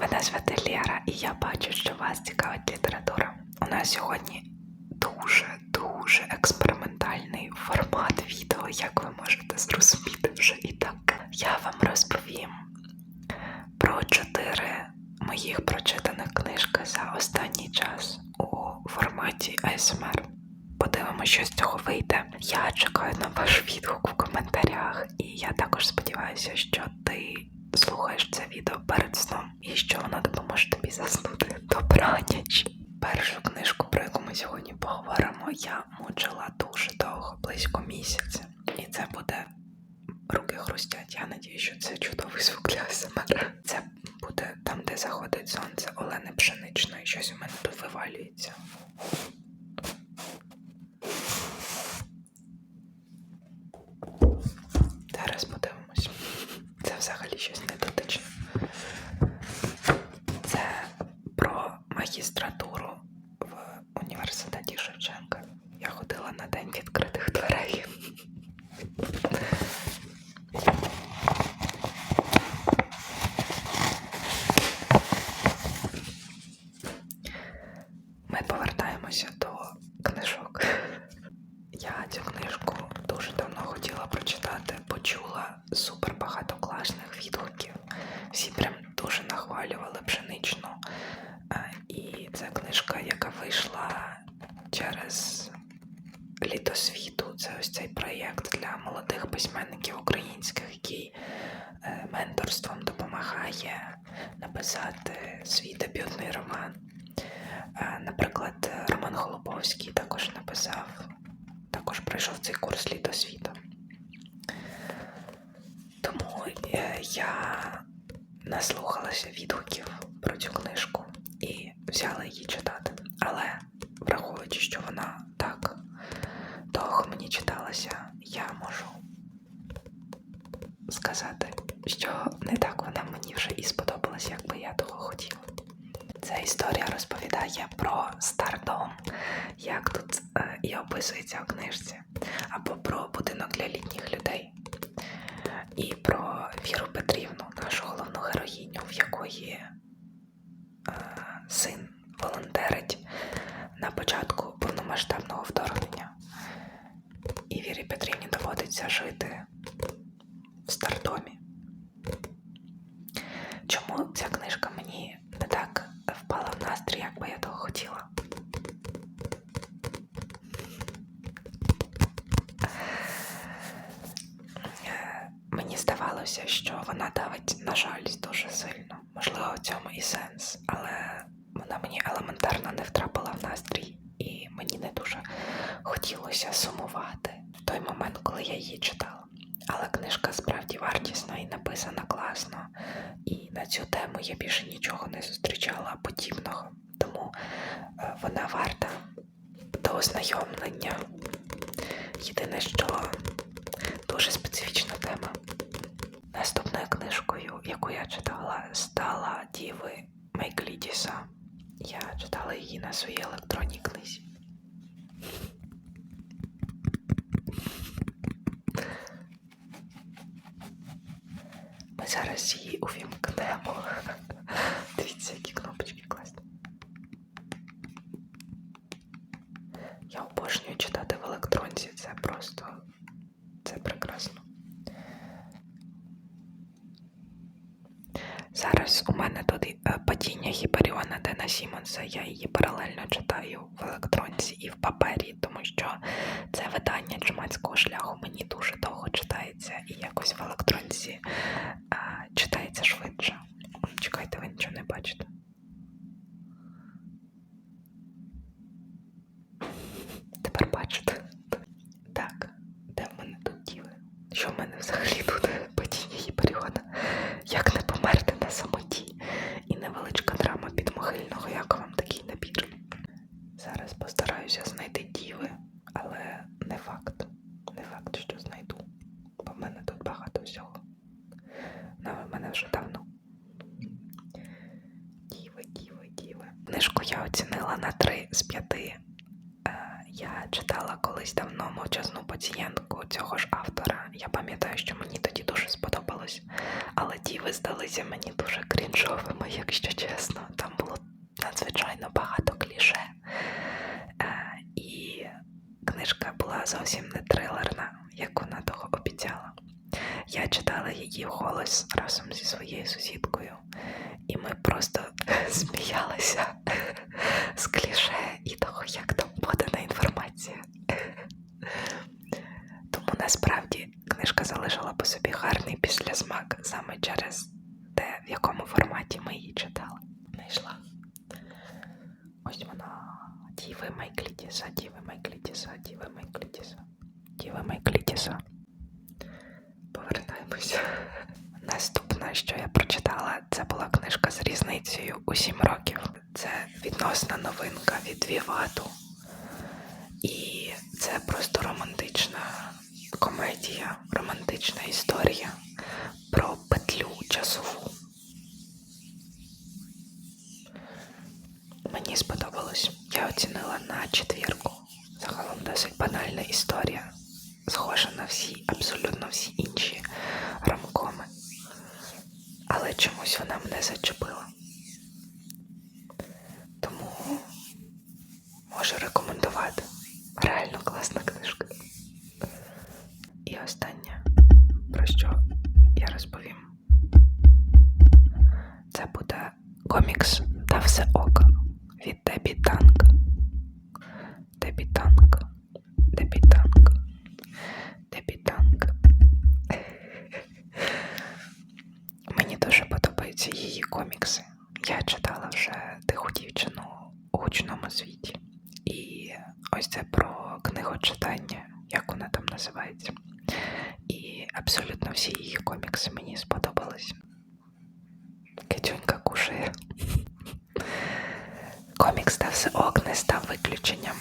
Мене звати Лєра, і я бачу, що вас цікавить література. У нас сьогодні дуже дуже експериментальний формат відео, як ви можете зрозуміти вже і так. Я вам розповім про чотири моїх прочитаних книжки за останній час у форматі ASMR. Подивимося, що з цього вийде. Я чекаю на ваш відгук в коментарях, і я також сподіваюся, що ти слухаєш це відео перед сном і що воно допоможе тобі заснути. Добраніч! Першу книжку, про яку ми сьогодні поговоримо, я мучила дуже довго, близько місяця. І це буде руки хрустять. Я надію, що це чудовий звук для АСМР. Це буде там, де заходить сонце Олени Пшеничної. Щось у мене тут вивалюється. Зараз подивимось. Це взагалі щось не дотичне. Це про магістратуру в університеті Шевченка. Я ходила на день відкритих дверей. Ми повертаємося до книжок. Я цю книжку дуже давно хотіла прочитати, почула супер багато класних відгуків. Всі прям дуже нахвалювали пшеничну. Е, І це книжка, яка вийшла через літо світу. Це ось цей проєкт для молодих письменників українських, який е, менторством допомагає написати свій дебютний роман. Е, Наприклад, Роман Голубовський також написав, також пройшов цей курс літо світу. Тому е, я наслухалася відгуків про цю книжку і взяла її читати. Але враховуючи, що вона мені читалася, я можу сказати, що не так вона мені вже і сподобалась, як би я того хотіла. Ця історія розповідає про стардом, як тут е, і описується в книжці, або про будинок для літніх людей, і про Віру Петрівну, нашу головну героїню, в якої е, син волонтерить на початку повномасштабного вторгнення. І Вірі Петрівні доводиться жити в стардомі. Чому ця книжка мені не так впала в настрій, як би я того хотіла? Мені здавалося, що вона давить на жалість дуже сильно. Можливо, в цьому і сенс, але вона мені елементарно не втрапила в настрій, і мені не дуже хотілося сумувати в той момент, коли я її читала. Але книжка справді вартісна і написана класно. І на цю тему я більше нічого не зустрічала подібного. Тому е, вона варта до ознайомлення. Єдине, що дуже специфічна тема. Наступною книжкою, яку я читала, стала Діви Майклідіса. Я читала її на своїй електронній книзі. Ми зараз її увімкнемо. Дивіться, які кнопочки класні. Я обожнюю читати в електронці. Це просто це прекрасно. Зараз у мене тут е, падіння Гіперіона Дена Сімонса. Я її паралельно читаю в електронці і в папері, тому що це видання чумацького шляху мені дуже довго читається і якось в електронці а, читається швидше. Чекайте, ви нічого не бачите. Тепер бачите. Так, де в мене тут діли? Що в мене взагалі тут падіння Гіперіона? Як не померти на самоті? І невеличка драма підмогильного, як вам такий набір. Зараз постараюся знайти діви, але не факт. Не факт, що знайду. Бо в мене тут багато всього. Ну, в мене вже давно. Діви, діви, діви. Книжку я оцінила на 3 з 5. Е, Я читала колись давно мовчазну пацієнтку цього ж автора. Я пам'ятаю, що мені тоді дуже сподобалось. Але ті ви здалися мені дуже крінжовими, якщо чесно. Там було надзвичайно багато кліше. Е, і книжка була зовсім не трилерна, як вона того обіцяла. Я читала її вголос разом зі своєю сусідкою, і ми просто сміялися з кліше і того, як там подана інформація. Тому насправді книжка залишила по собі гарний післясмак саме через те, в якому форматі ми її читали. Знайшла. Ось вона. Діви Майклітіса, Діви Майклітіса, Діви Майклітіса, Діви Майклітіса. Що я прочитала, це була книжка з різницею у 7 років. Це відносна новинка від Вівату. І це просто романтична комедія, романтична історія про петлю часову. Мені сподобалось. Я оцінила на четвірку. Загалом досить банальна історія. Схожа на всі, абсолютно всі інші ромкоми. Чомусь вона мене зачепила. Тому можу рекомендувати. У гучному світі. І ось це про книгочитання, як вона там називається. І абсолютно всі її комікси мені сподобались. Китюнька кушає. Комікс та все ок не став виключенням.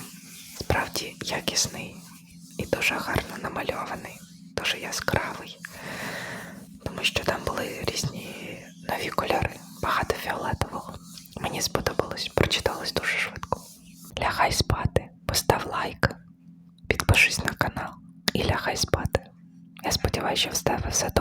Справді якісний і дуже гарно намальований, дуже яскравий. Тому що там були різні нові кольори, багато фіолетового. Мені сподобалось, прочиталось дуже швидко. Лягай спати, постав лайк, підпишись на канал і лягай спати. Я сподіваюся, що в тебе все!